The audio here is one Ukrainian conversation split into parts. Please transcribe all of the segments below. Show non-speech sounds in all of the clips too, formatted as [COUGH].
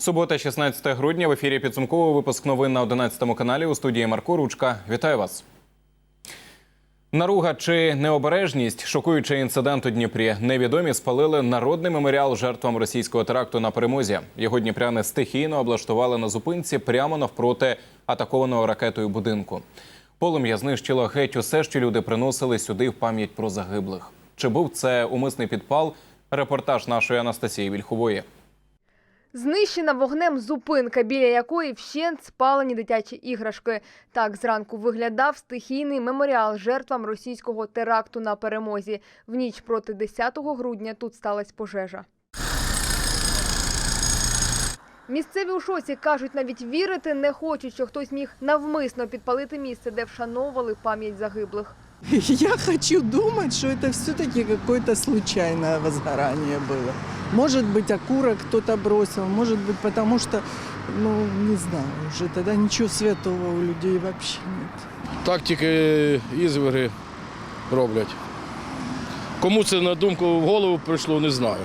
Субота, 16 грудня. В ефірі підсумковий випуск новин на 11 каналі у студії Марко Ручка. Вітаю вас. Наруга чи необережність, шокуючий інцидент у Дніпрі. Невідомі спалили народний меморіал жертвам російського теракту на перемозі. Його дніпряни стихійно облаштували на зупинці прямо навпроти атакованого ракетою будинку. Полум'я знищило геть усе, що люди приносили сюди в пам'ять про загиблих. Чи був це умисний підпал? Репортаж нашої Анастасії Вільхової. Знищена вогнем зупинка, біля якої вщент спалені дитячі іграшки. Так зранку виглядав стихійний меморіал жертвам російського теракту на перемозі. В ніч проти 10 грудня тут сталася пожежа. Місцеві у шоці кажуть, навіть вірити не хочуть, що хтось міг навмисно підпалити місце, де вшановували пам'ять загиблих. [LAUGHS] Я хочу думать, что это все-таки какое-то случайное возгорание было. Может быть, окурок кто-то бросил, может быть, потому что, ну, не знаю, уже тогда ничего святого у людей вообще нет. Так тільки ізвери роблять. Кому це на думку в голову прийшло, не знаю.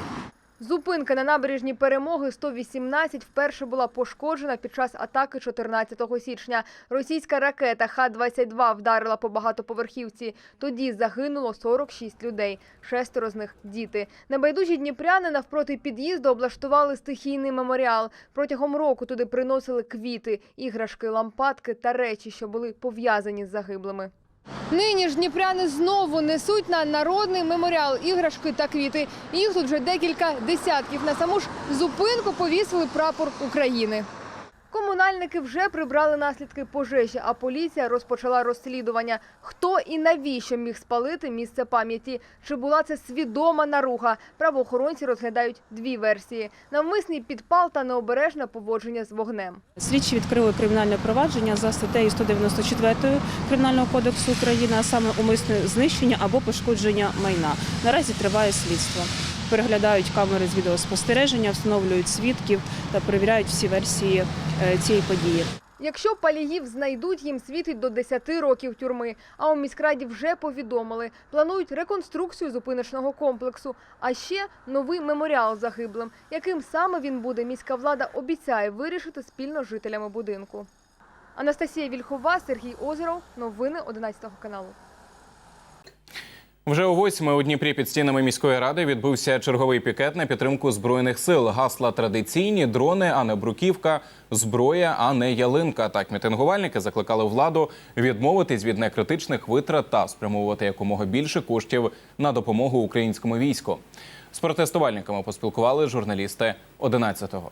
Зупинка на набережній перемоги 118 вперше була пошкоджена під час атаки 14 січня. Російська ракета Х-22 вдарила по багатоповерхівці. Тоді загинуло 46 людей, шестеро з них – діти. Небайдужі дніпряни навпроти під'їзду облаштували стихійний меморіал. Протягом року туди приносили квіти, іграшки, лампадки та речі, що були пов'язані з загиблими. Нині ж дніпряни знову несуть на народний меморіал іграшки та квіти. Їх тут вже декілька десятків. На саму ж зупинку повісили прапор України. Комунальники вже прибрали наслідки пожежі, а поліція розпочала розслідування. Хто і навіщо міг спалити місце пам'яті? Чи була це свідома наруга? Правоохоронці розглядають дві версії: навмисний підпал та необережне поводження з вогнем. Слідчі відкрили кримінальне провадження за статтею 194 Кримінального кодексу України, а саме умисне знищення або пошкодження майна. Наразі триває слідство. Переглядають камери з відеоспостереження, встановлюють свідків та перевіряють всі версії е, цієї події. Якщо паліїв знайдуть, їм світить до 10 років тюрми. А у міськраді вже повідомили, планують реконструкцію зупиночного комплексу, а ще новий меморіал загиблим. Яким саме він буде, міська влада обіцяє вирішити спільно з жителями будинку. Анастасія Вільхова, Сергій Озеров. Новини 11 каналу. Вже о восьми у Дніпрі під стінами міської ради відбувся черговий пікет на підтримку збройних сил. Гасла традиційні дрони, а не бруківка, зброя, а не ялинка. Так мітингувальники закликали владу відмовитись від некритичних витрат та спрямовувати якомога більше коштів на допомогу українському війську. З протестувальниками поспілкували журналісти 11-го.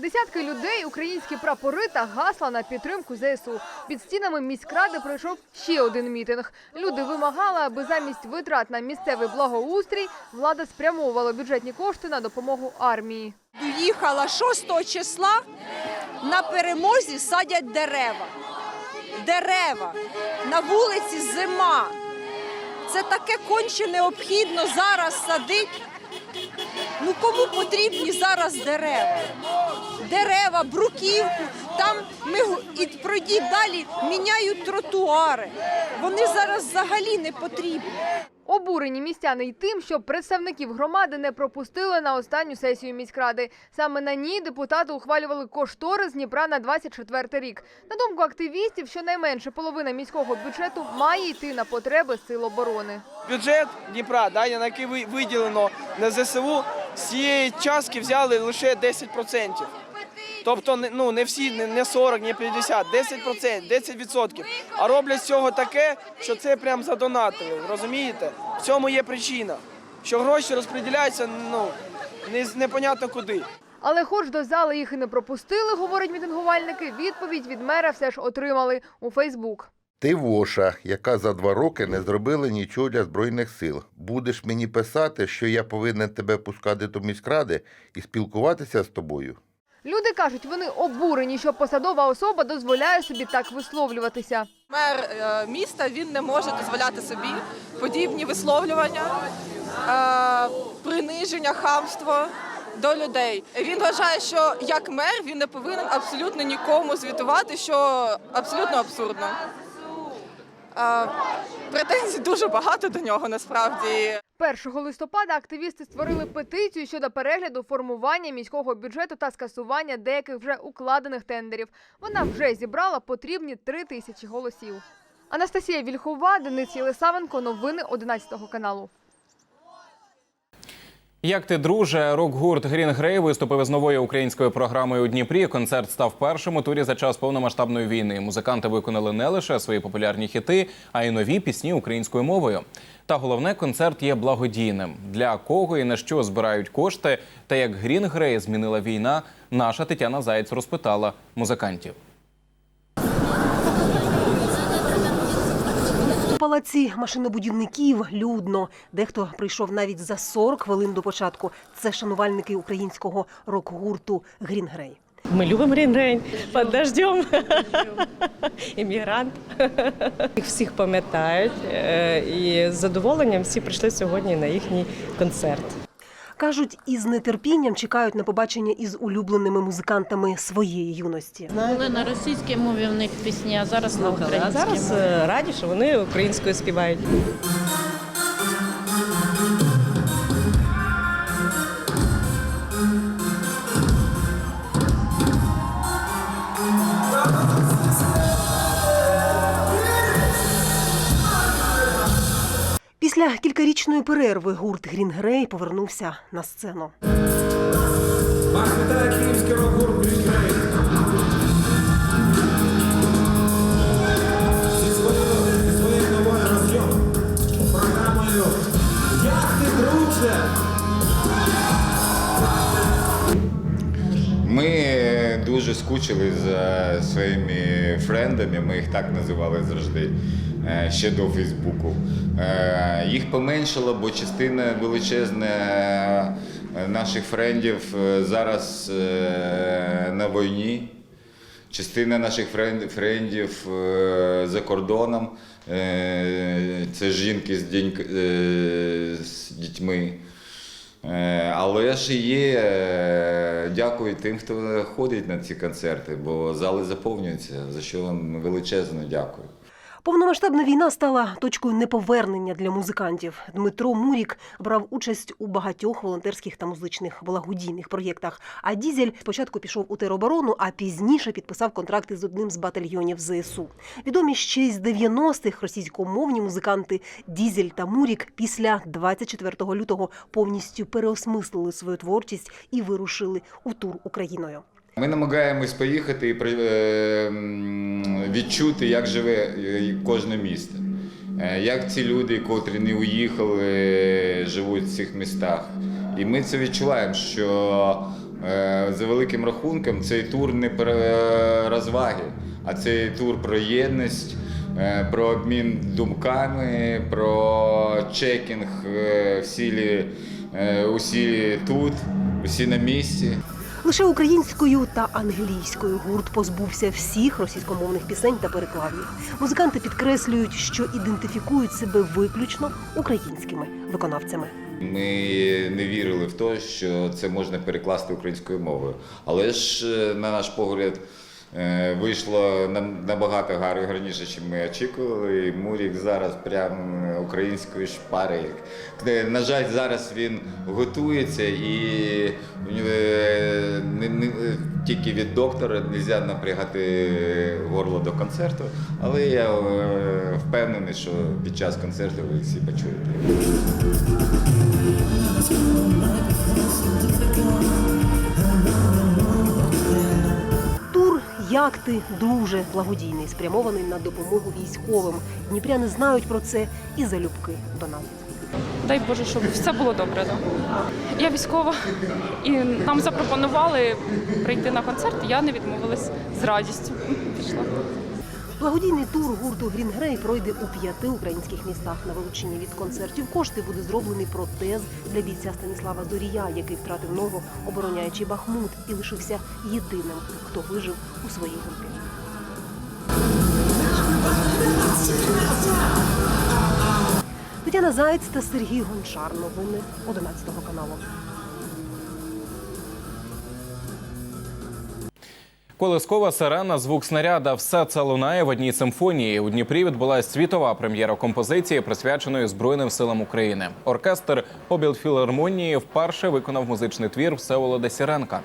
Десятки людей, українські прапори та гасла на підтримку ЗСУ. Під стінами міськради пройшов ще один мітинг. Люди вимагали, аби замість витрат на місцевий благоустрій влада спрямовувала бюджетні кошти на допомогу армії. Їхала 6 числа на перемозі садять дерева. Дерева. На вулиці зима. Це таке конче необхідно зараз садити. Ну кому потрібні зараз дерева? Дерева, бруківку. Там ми і пройдіть далі, міняють тротуари. Вони зараз взагалі не потрібні. Обурені містяни й тим, що представників громади не пропустили на останню сесію міськради. Саме на ній депутати ухвалювали кошторис Дніпра на 24 рік. На думку активістів, щонайменше половина міського бюджету має йти на потреби сил оборони. бюджет Дніпра, да, на який виділено на ЗСУ, з цієї частки взяли лише 10%. Тобто ну, не всі, не 40, не 50, 10%, 10%. А роблять з цього таке, що це прям задонатили. Розумієте? В цьому є причина. Що гроші розподіляються ну, непонятно куди. Але хоч до зали їх і не пропустили, говорять мітингувальники, відповідь від мера все ж отримали у Фейсбук. Ти воша, яка за два роки не зробила нічого для Збройних сил. Будеш мені писати, що я повинен тебе пускати до міськради і спілкуватися з тобою. Люди кажуть, вони обурені, що посадова особа дозволяє собі так висловлюватися. Мер е, міста він не може дозволяти собі подібні висловлювання, е, приниження, хамство до людей. Він вважає, що як мер він не повинен абсолютно нікому звітувати, що абсолютно абсурдно. Претензій дуже багато до нього насправді. 1 листопада активісти створили петицію щодо перегляду формування міського бюджету та скасування деяких вже укладених тендерів. Вона вже зібрала потрібні три тисячі голосів. Анастасія Вільхова, Денис Єлисавенко. Новини 11 каналу. Як ти, друже, рок-гурт Green Grey виступив із новою українською програмою у Дніпрі. Концерт став першим у турі за час повномасштабної війни. Музиканти виконали не лише свої популярні хіти, а й нові пісні українською мовою. Та головне, концерт є благодійним. Для кого і на що збирають кошти, та як Green Grey змінила війна, наша Тетяна Заєць розпитала музикантів. Палаці машинобудівників людно. Дехто прийшов навіть за 40 хвилин до початку. Це шанувальники українського рок-гурту Грінгрей. Ми любимо Грінгрей, під дождем. Іммігрант. Їх всіх пам'ятають. е, І з задоволенням всі прийшли сьогодні на їхній концерт. Кажуть, із нетерпінням чекають на побачення із улюбленими музикантами своєї юності. Були на російській мові в них пісні, а зараз на А українській. зараз е, раді, що вони українською співають. Після кількарічної перерви гурт Грін Грей повернувся на сцену. Ми е, дуже скучили за своїми френдами, ми їх так називали завжди е, ще до Фейсбуку. Е, Їх поменшало, бо частина величезна е, наших френдів е, зараз е, на війні. Частина наших френдів е, за кордоном. Е, Це жінки е, з дітьми. Е, Але ж є, е, дякую тим, хто ходить на ці концерти, бо зали заповнюються, за що вам величезно дякую. Повномасштабна війна стала точкою неповернення для музикантів. Дмитро Мурік брав участь у багатьох волонтерських та музичних благодійних проєктах. А Дізель спочатку пішов у тероборону, а пізніше підписав контракти з одним з батальйонів ЗСУ. Відомі ще з 90-х російськомовні музиканти Дізель та Мурік після 24 лютого повністю переосмислили свою творчість і вирушили у тур Україною. Ми намагаємось поїхати і при- е, відчути, як живе е, кожне місто. Е, Як ці люди, котрі не уїхали, живуть в цих містах. І ми це відчуваємо, що за великим рахунком цей тур не про розваги, а цей тур про єдність, про обмін думками, про чекінг всі, усі тут, усі на місці. Лише українською та англійською гурт позбувся всіх російськомовних пісень та переклав їх. Музиканти підкреслюють, що ідентифікують себе виключно українськими виконавцями. Ми не вірили в те, що це можна перекласти українською мовою. Але ж, е, на наш погляд, вийшло нам- набагато гарніше, ніж ми очікували. І Мурік зараз прям українською шпарить. Е, На жаль, зараз він готується і е, тільки від доктора не можна напрягати горло до концерту. Але я е, впевнений, що під час концерту ви всі почуєте. Як ти, дуже благодійний, спрямований на допомогу військовим. Дніпряни знають про це і залюбки донатять. Дай Боже, щоб все було добре. Да. Я військова, і нам запропонували прийти на концерт. Я не відмовилась з радістю. Пішла. Благодійний тур гурту Грін Грей пройде у п'яти українських містах. На вилучення від концертів кошти буде зроблений протез для бійця Станіслава Зорія, який втратив ногу, обороняючи Бахмут, і лишився єдиним, хто вижив у своїй групі. Тетяна Заєць та Сергій Гончар. Новини 11 каналу. Колискова сирена, звук снаряда все це лунає в одній симфонії. У Дніпрі відбулася світова прем'єра композиції, присвяченої Збройним силам України. Оркестр обілфілармонії вперше виконав музичний твір Всеволода Сіренка.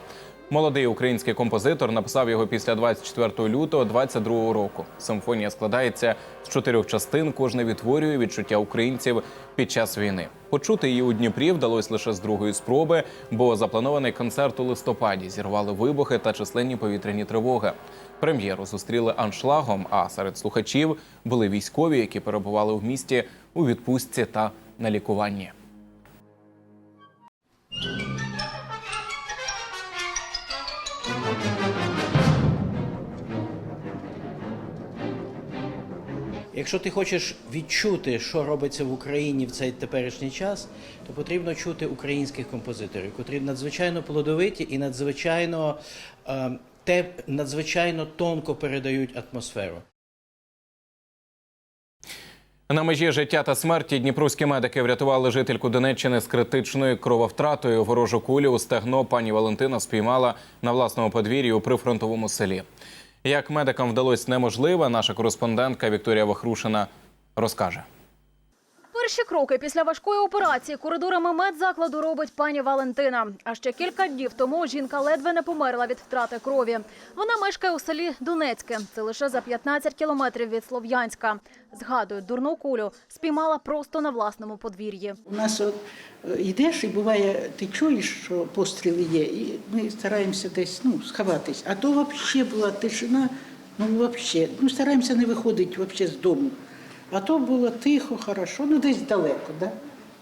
Молодий український композитор написав його після 24 лютого 22 року. Симфонія складається з чотирьох частин. Кожна відтворює відчуття українців під час війни. Почути її у Дніпрі вдалося лише з другої спроби, бо запланований концерт у листопаді зірвали вибухи та численні повітряні тривоги. Прем'єру зустріли аншлагом. А серед слухачів були військові, які перебували в місті у відпустці та на лікуванні. Якщо ти хочеш відчути, що робиться в Україні в цей теперішній час, то потрібно чути українських композиторів, котрі надзвичайно плодовиті і надзвичайно, е, те, надзвичайно тонко передають атмосферу. На межі життя та смерті дніпровські медики врятували жительку Донеччини з критичною крововтратою. Ворожу кулю у стегно пані Валентина спіймала на власному подвір'ї у прифронтовому селі. Як медикам вдалося неможливе, наша кореспондентка Вікторія Вахрушина розкаже. Перші кроки після важкої операції коридорами медзакладу робить пані Валентина. А ще кілька днів тому жінка ледве не померла від втрати крові. Вона мешкає у селі Донецьке. Це лише за 15 кілометрів від Слов'янська. Згадує, дурну кулю спіймала просто на власному подвір'ї. У нас от е, йдеш і буває, ти чуєш, що постріли є, і ми стараємося десь ну, сховатись. А то взагалі була тишина, ну взагалі, ну стараємося не виходити взагалі з дому. А то було тихо, хорошо, ну десь далеко, да?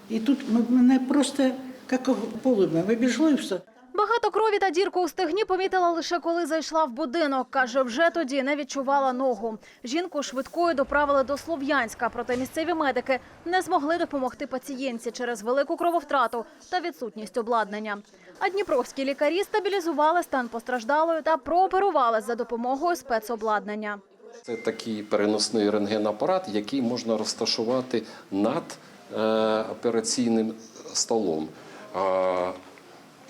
І тут мене просто як полум'я вибіжло і все. Багато крові та дірку у стегні помітила лише коли зайшла в будинок. Каже, вже тоді не відчувала ногу. Жінку швидкою доправили до Слов'янська, проте місцеві медики не змогли допомогти пацієнтці через велику крововтрату та відсутність обладнання. А дніпровські лікарі стабілізували стан постраждалої та прооперували за допомогою спецобладнання. Це такий переносний рентгенапарат, який можна розташувати над е, операційним столом.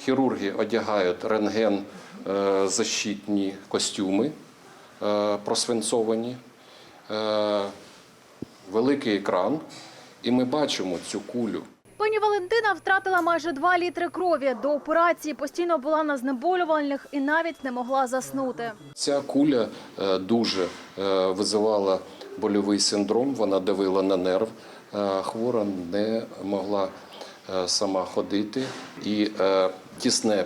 Хірурги одягають рентген е, костюми е, просвинцовані, великий екран, і ми бачимо цю кулю. Пані Валентина втратила майже 2 літри крові. До операції постійно була на знеболювальних і навіть не могла заснути. Ця куля е, дуже е, визивала больовий синдром, вона давила на нерв. Е, Хвора не могла сама ходити, і тісне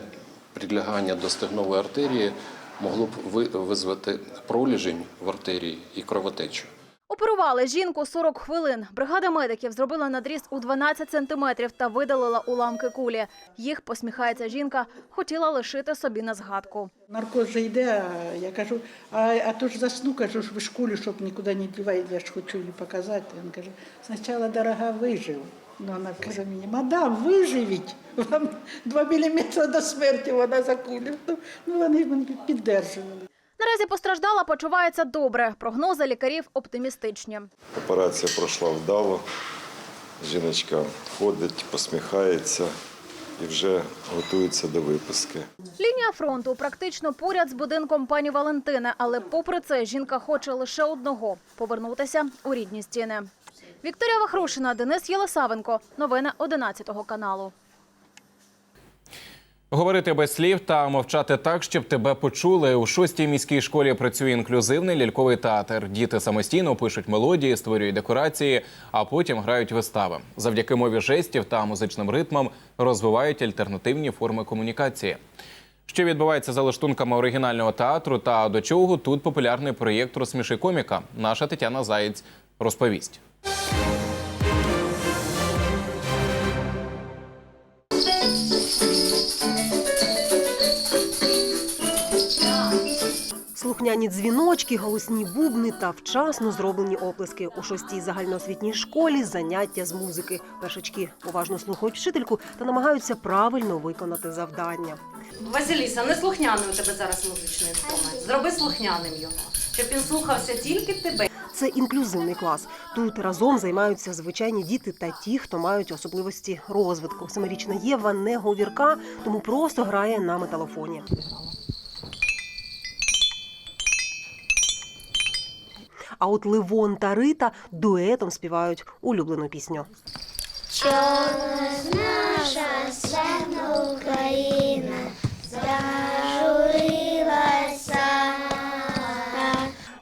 прилягання до стегнової артерії могло б ви- визвати проліжень в артерії і кровотечу. Оперували жінку 40 хвилин. Бригада медиків зробила надріз у 12 сантиметрів та видалила уламки кулі. Їх, посміхається жінка, хотіла лишити собі на згадку. Наркоз же йде, а я кажу, а, а то ж засну, кажу, ж ви школі, щоб нікуди не діваєте, я ж хочу її показати. Він каже, спочатку, дорога, вижив. Ну, вона каже мені, мадам, виживіть. Вам два міліметри до смерті вона за кулю. Ну, вони мене піддержували. Наразі постраждала, почувається добре. Прогнози лікарів оптимістичні. Операція пройшла вдало. Жіночка ходить, посміхається і вже готується до виписки. Лінія фронту практично поряд з будинком пані Валентини, але попри це жінка хоче лише одного повернутися у рідні стіни. Вікторія Вахрушина, Денис Єлисавенко. Новини 11 каналу. Говорити без слів та мовчати так, щоб тебе почули. У шостій міській школі працює інклюзивний ляльковий театр. Діти самостійно пишуть мелодії, створюють декорації, а потім грають вистави. Завдяки мові жестів та музичним ритмам розвивають альтернативні форми комунікації. Що відбувається за лаштунками оригінального театру та до чого тут популярний проєкт Розсміши коміка. Наша Тетяна Заєць розповість. Слухняні дзвіночки, голосні бубни та вчасно зроблені оплески. У шостій загальноосвітній школі заняття з музики. Першачки уважно слухають вчительку та намагаються правильно виконати завдання. Василіса, не слухняний у тебе зараз музичний інструмент. Зроби слухняним його, щоб він слухався тільки тебе. Це інклюзивний клас. Тут разом займаються звичайні діти та ті, хто мають особливості розвитку. Семирічна Єва не говірка, тому просто грає на металофоні. А от Левон та Рита дуетом співають улюблену пісню. Що наша славна Україна зажурилася.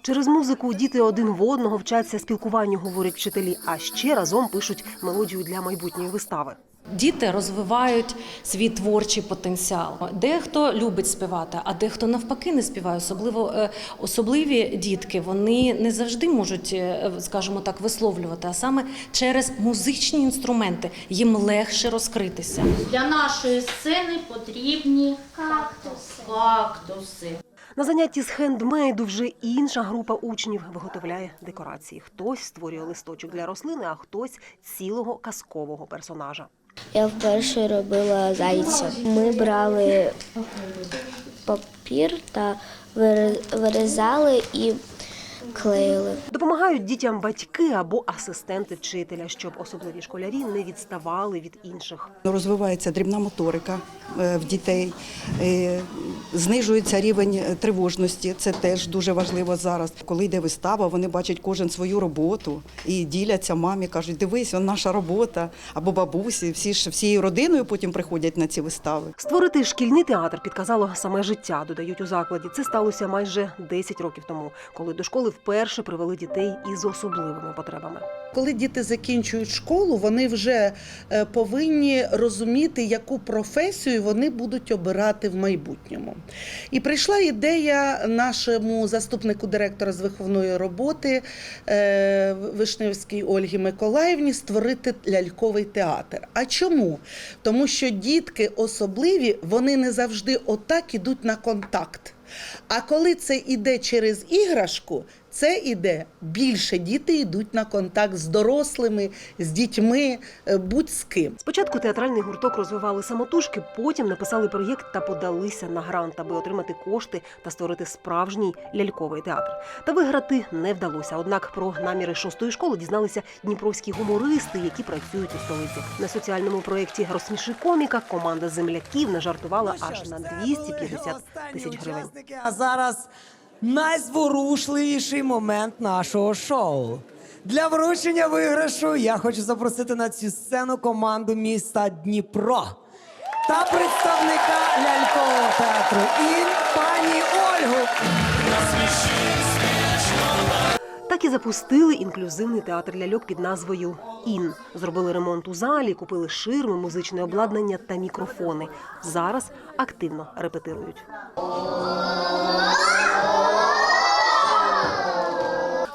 Через музику діти один в одного вчаться спілкуванню, говорять вчителі, а ще разом пишуть мелодію для майбутньої вистави. Діти розвивають свій творчий потенціал. Дехто любить співати, а дехто навпаки не співає. Особливо е, особливі дітки вони не завжди можуть, е, скажімо так, висловлювати, а саме через музичні інструменти їм легше розкритися. Для нашої сцени потрібні Кактуси. кактуси. На занятті з хендмейду вже інша група учнів виготовляє декорації. Хтось створює листочок для рослини, а хтось цілого казкового персонажа. Я вперше робила зайця. Ми брали папір та вирізали і клеїли. Допомагають дітям батьки або асистенти вчителя, щоб особливі школярі не відставали від інших. Розвивається дрібна моторика е, в дітей, е, знижується рівень тривожності. Це теж дуже важливо зараз. Коли йде вистава, вони бачать кожен свою роботу і діляться мамі, кажуть, дивись, он наша робота або бабусі. Всі ж всією родиною потім приходять на ці вистави. Створити шкільний театр підказало саме життя, додають у закладі. Це сталося майже 10 років тому, коли до школи вперше привели дітей із особливими потребами. Коли діти закінчують школу, вони вже е, повинні розуміти, яку професію вони будуть обирати в майбутньому. І прийшла ідея нашому заступнику директора з виховної роботи е, Вишневській Ольгі Миколаївні створити ляльковий театр. А чому? Тому що дітки особливі, вони не завжди отак ідуть на контакт. А коли це іде через іграшку, це іде більше діти йдуть на контакт з дорослими, з дітьми, е, будь з ким. Спочатку театральний гурток розвивали самотужки, потім написали проєкт та подалися на грант, аби отримати кошти та створити справжній ляльковий театр. Та виграти не вдалося. Однак про наміри шостої школи дізналися дніпровські гумористи, які працюють у столиці. На соціальному проєкті Розсміши коміка команда земляків нажартувала аж на 250 тисяч гривень. А зараз найзворушливіший момент нашого шоу. Для вручення виграшу я хочу запросити на цю сцену команду міста Дніпро та представника лялькового театру Ін пані Ольгу. Так і запустили інклюзивний театр ляльок під назвою Ін. Зробили ремонт у залі, купили ширми, музичне обладнання та мікрофони. Зараз активно репетирують.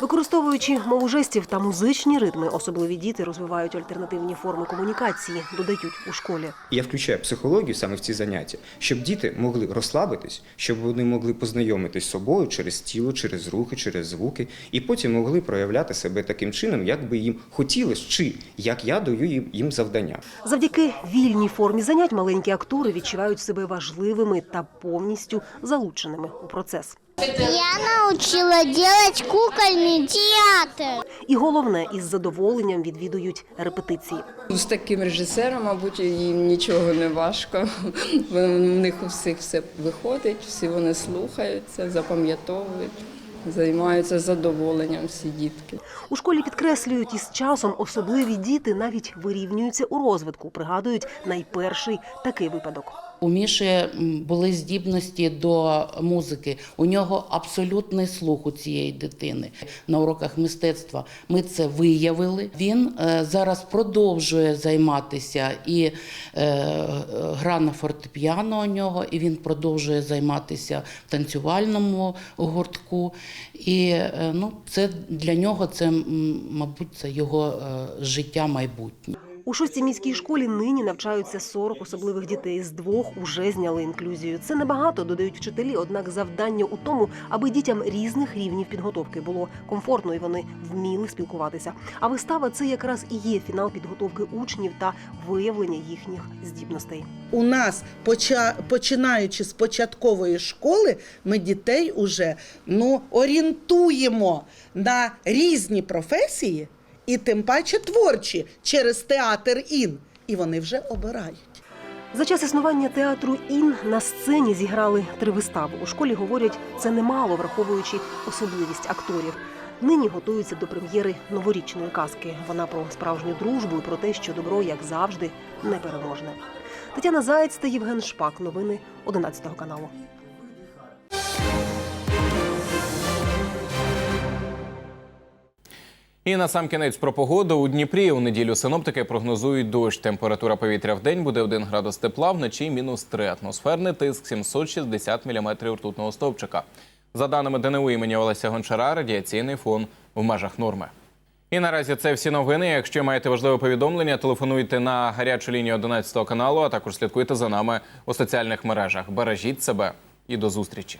Використовуючи мову жестів та музичні ритми, особливі діти розвивають альтернативні форми комунікації, додають у школі. Я включаю психологію саме в ці заняття, щоб діти могли розслабитись, щоб вони могли познайомитись з собою через тіло, через рухи, через звуки, і потім могли проявляти себе таким чином, як би їм хотілося, чи як я даю їм- завдання. Завдяки вільній формі занять маленькі актори відчувають себе важливими та повністю залученими у процес. Я научила делать кукольный театр. І головне, із задоволенням відвідують репетиції. З таким режисером, мабуть, їм нічого не важко. [LAUGHS] В них у всіх все виходить, всі вони слухаються, запам'ятовують, займаються задоволенням всі дітки. У школі підкреслюють, із часом особливі діти навіть вирівнюються у розвитку. Пригадують найперший такий випадок. У Міші були здібності до музики. У нього абсолютний слух у цієї дитини. На уроках мистецтва ми це виявили. Він е, зараз продовжує займатися і е, гра на фортепіано у нього, і він продовжує займатися в танцювальному гуртку. І е, ну, це для нього це, мабуть, це його життя майбутнє. У шостій міській школі нині навчаються 40 особливих дітей. З двох уже зняли інклюзію. Це небагато, додають вчителі. Однак завдання у тому, аби дітям різних рівнів підготовки було комфортно і вони вміли спілкуватися. А вистава це якраз і є фінал підготовки учнів та виявлення їхніх здібностей. У нас, починаючи з початкової школи, ми дітей уже ну, орієнтуємо на різні професії, і тим паче творчі через театр ін. І вони вже обирають. За час існування театру Ін на сцені зіграли три вистави. У школі говорять, це немало, враховуючи особливість акторів. нині готуються до прем'єри новорічної казки. Вона про справжню дружбу і про те, що добро, як завжди, непереможне. Тетяна Заєць та Євген Шпак. Новини 11 каналу. І на сам кінець про погоду у Дніпрі у неділю синоптики прогнозують дощ. Температура повітря в день буде 1 градус тепла, вночі мінус 3. Атмосферний тиск 760 міліметрів ртутного стовпчика. За даними ДНУ імені Олеся Гончара, радіаційний фон в межах норми. І наразі це всі новини. Якщо маєте важливе повідомлення, телефонуйте на гарячу лінію 11 каналу, а також слідкуйте за нами у соціальних мережах. Бережіть себе і до зустрічі.